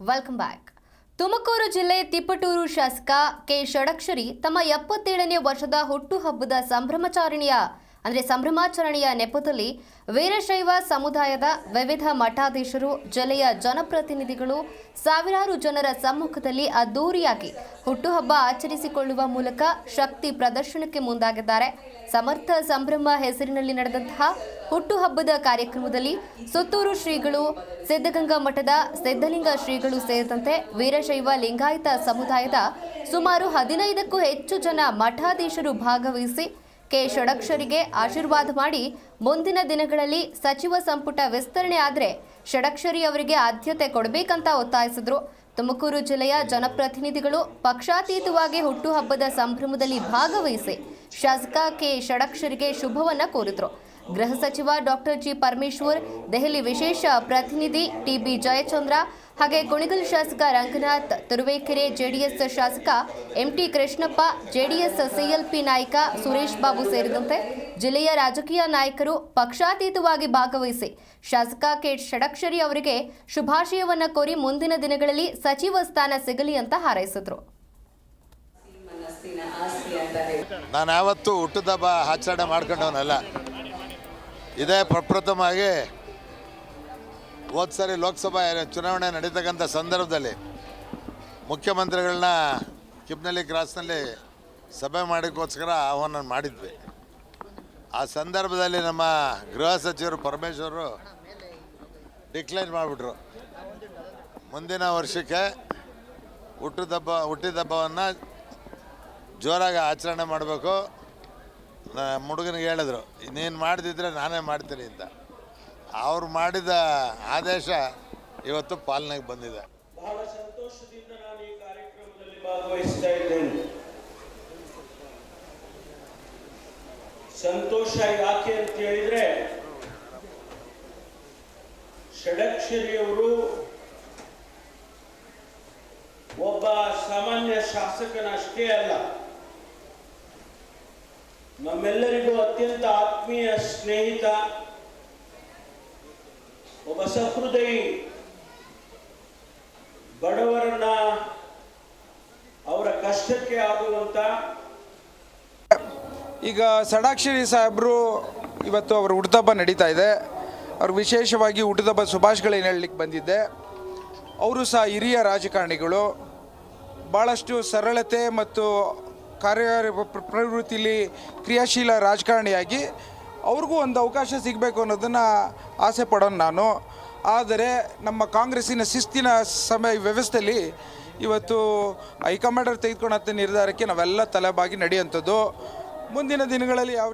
Welcome back Tumakuru ಜಿಲ್ಲೆ ತಿಪ್ಪಟೂರು ಶಾಸಕ K. Shadakshari ತಮ್ಮ ಎಪ್ಪತ್ತೇಳನೇ ವರ್ಷದ ಹುಟ್ಟುಹಬ್ಬದ ಸಂಭ್ರಮಾಚರಣೆಯ ಅಂದರೆ ಸಂಭ್ರಮಾಚರಣೆಯ ನೆಪದಲ್ಲಿ ವೀರಶೈವ ಸಮುದಾಯದ ವಿವಿಧ ಮಠಾಧೀಶರು, ಜಿಲ್ಲೆಯ ಜನಪ್ರತಿನಿಧಿಗಳು, ಸಾವಿರಾರು ಜನರ ಸಮ್ಮುಖದಲ್ಲಿ ಅದ್ದೂರಿಯಾಗಿ ಹುಟ್ಟುಹಬ್ಬ ಆಚರಿಸಿಕೊಳ್ಳುವ ಮೂಲಕ ಶಕ್ತಿ ಪ್ರದರ್ಶನಕ್ಕೆ ಮುಂದಾಗಿದ್ದಾರೆ. ಸಮರ್ಥ ಸಂಭ್ರಮ ಹೆಸರಿನಲ್ಲಿ ನಡೆದಂತಹ ಹುಟ್ಟುಹಬ್ಬದ ಕಾರ್ಯಕ್ರಮದಲ್ಲಿ ಸುತ್ತೂರು ಶ್ರೀಗಳು, ಸಿದ್ಧಗಂಗಾ ಮಠದ ಸಿದ್ಧಲಿಂಗ ಶ್ರೀಗಳು ಸೇರಿದಂತೆ ವೀರಶೈವ ಲಿಂಗಾಯತ ಸಮುದಾಯದ ಸುಮಾರು ಹದಿನೈದಕ್ಕೂ ಹೆಚ್ಚು ಜನ ಮಠಾಧೀಶರು ಭಾಗವಹಿಸಿ ಕೆ ಷಡಕ್ಷರಿಗೆ ಆಶೀರ್ವಾದ ಮಾಡಿ ಮುಂದಿನ ದಿನಗಳಲ್ಲಿ ಸಚಿವ ಸಂಪುಟ ವಿಸ್ತರಣೆ ಆದರೆ ಷಡಕ್ಷರಿ ಅವರಿಗೆ ಆದ್ಯತೆ ಕೊಡಬೇಕಂತ ಒತ್ತಾಯಿಸಿದ್ರು. ತುಮಕೂರು ಜಿಲ್ಲೆಯ ಜನಪ್ರತಿನಿಧಿಗಳು ಪಕ್ಷಾತೀತವಾಗಿ ಹುಟ್ಟುಹಬ್ಬದ ಸಂಭ್ರಮದಲ್ಲಿ ಭಾಗವಹಿಸಿ ಶಾಸಕ ಕೆ ಷಡಕ್ಷರಿಗೆ ಶುಭವನ್ನ ಕೋರಿದ್ರು. ಗೃಹ ಸಚಿವ ಡಾಕ್ಟರ್ ಜಿ ಪರಮೇಶ್ವರ್, ದೆಹಲಿ ವಿಶೇಷ ಪ್ರತಿನಿಧಿ ಟಿಬಿ ಜಯಚಂದ್ರ ಹಾಗೆ ಕುಣಿಗಲ್ ಶಾಸಕ ರಂಗನಾಥ್, ತುರುವೇಕೆರೆ ಜೆಡಿಎಸ್ ಶಾಸಕ ಎಂಟಿ ಕೃಷ್ಣಪ್ಪ, ಜೆಡಿಎಸ್ ಸಿಎಲ್ಪಿ ನಾಯಕ ಸುರೇಶ್ ಬಾಬು ಸೇರಿದಂತೆ ಜಿಲ್ಲೆಯ ರಾಜಕೀಯ ನಾಯಕರು ಪಕ್ಷಾತೀತವಾಗಿ ಭಾಗವಹಿಸಿ ಶಾಸಕ ಕೆ ಷಡಕ್ಷರಿ ಅವರಿಗೆ ಶುಭಾಶಯವನ್ನು ಕೋರಿ ಮುಂದಿನ ದಿನಗಳಲ್ಲಿ ಸಚಿವ ಸ್ಥಾನ ಸಿಗಲಿ ಅಂತ ಹಾರೈಸಿದ್ರು. ನಾನು ಯಾವತ್ತೂ ಹುಟ್ಟುದಬ್ಬ ಆಚರಣೆ ಮಾಡ್ಕೊಂಡವನಲ್ಲ. ಇದೇ ಪ್ರಪ್ರಥಮವಾಗಿ ಹೋದ ಸರಿ ಲೋಕಸಭಾ ಚುನಾವಣೆ ನಡೀತಕ್ಕಂಥ ಸಂದರ್ಭದಲ್ಲಿ ಮುಖ್ಯಮಂತ್ರಿಗಳನ್ನ ಕಿಬ್ನಲ್ಲಿ ಕ್ರಾಸ್ನಲ್ಲಿ ಸಭೆ ಮಾಡೋಕ್ಕೋಸ್ಕರ ಆಹ್ವಾನ ಮಾಡಿದ್ವಿ. ಆ ಸಂದರ್ಭದಲ್ಲಿ ನಮ್ಮ ಗೃಹ ಸಚಿವರು ಪರಮೇಶ್ವರು ಡಿಕ್ಲೈನ್ ಮಾಡಿಬಿಟ್ರು. ಮುಂದಿನ ವರ್ಷಕ್ಕೆ ಹುಟ್ಟಿದಬ್ಬ ಹುಟ್ಟಿದಬ್ಬವನ್ನು ಜೋರಾಗಿ ಆಚರಣೆ ಮಾಡಬೇಕು. ಹುಡುಗನಿಗೆ ಹೇಳಿದ್ರು ಇನ್ನೇನು ಮಾಡ್ದಿದ್ರೆ ನಾನೇ ಮಾಡ್ತೀನಿ ಅಂತ. ಅವ್ರು ಮಾಡಿದ ಆದೇಶ ಇವತ್ತು ಪಾಲನೆಗೆ ಬಂದಿದೆ. ಬಹಳ ಸಂತೋಷದಿಂದ ನಾನು ಈ ಕಾರ್ಯಕ್ರಮದಲ್ಲಿ ಭಾಗವಹಿಸ್ತಾ ಇದ್ದೇನೆ. ಸಂತೋಷ ಯಾಕೆ ಅಂತ ಹೇಳಿದ್ರೆ, ಷಡಕ್ಷರಿಯವರು ಒಬ್ಬ ಸಾಮಾನ್ಯ ಶಾಸಕನಷ್ಟೇ ಅಲ್ಲ ನಮ್ಮೆಲ್ಲರಿಗೂ ಅತ್ಯಂತ ಆತ್ಮೀಯ ಸ್ನೇಹಿತ, ಒಬ್ಬ ಸಹೃದಯಿ ಬಡವರನ್ನ ಅವರ ಕಷ್ಟಕ್ಕೆ ಆಗುವಂತ ಈಗ ಸಡಾಕ್ಷರಿ ಸಾಹೇಬರು ಇವತ್ತು ಅವರು ಹುಟ್ಟುಹಬ್ಬ ನಡೀತಾ ಇದೆ. ಅವ್ರು ವಿಶೇಷವಾಗಿ ಹುಟ್ಟುಹಬ್ಬ ಸುಭಾಷ್ಗಳೇನು ಹೇಳಲಿಕ್ಕೆ ಬಂದಿದ್ದೆ. ಅವರು ಸಹ ಹಿರಿಯ ರಾಜಕಾರಣಿಗಳು. ಭಾಳಷ್ಟು ಸರಳತೆ ಮತ್ತು ಕಾರ್ಯ ಪ್ರವೃತ್ತಿಲಿ ಕ್ರಿಯಾಶೀಲ ರಾಜಕಾರಣಿಯಾಗಿ ಅವ್ರಿಗೂ ಒಂದು ಅವಕಾಶ ಸಿಗಬೇಕು ಅನ್ನೋದನ್ನು ಆಸೆ ಪಡೋನು ನಾನು. ಆದರೆ ನಮ್ಮ ಕಾಂಗ್ರೆಸ್ಸಿನ ಶಿಸ್ತಿನ ಸಮಯ ವ್ಯವಸ್ಥೆಯಲ್ಲಿ ಇವತ್ತು ಹೈಕಮಾಂಡರ್ ತೆಗೆದುಕೊಂಡಂಥ ನಿರ್ಧಾರಕ್ಕೆ ನಾವೆಲ್ಲ ತಲೆಬಾಗಿ ನಡೆಯುವಂಥದ್ದು. ಮುಂದಿನ ದಿನಗಳಲ್ಲಿ ಯಾವ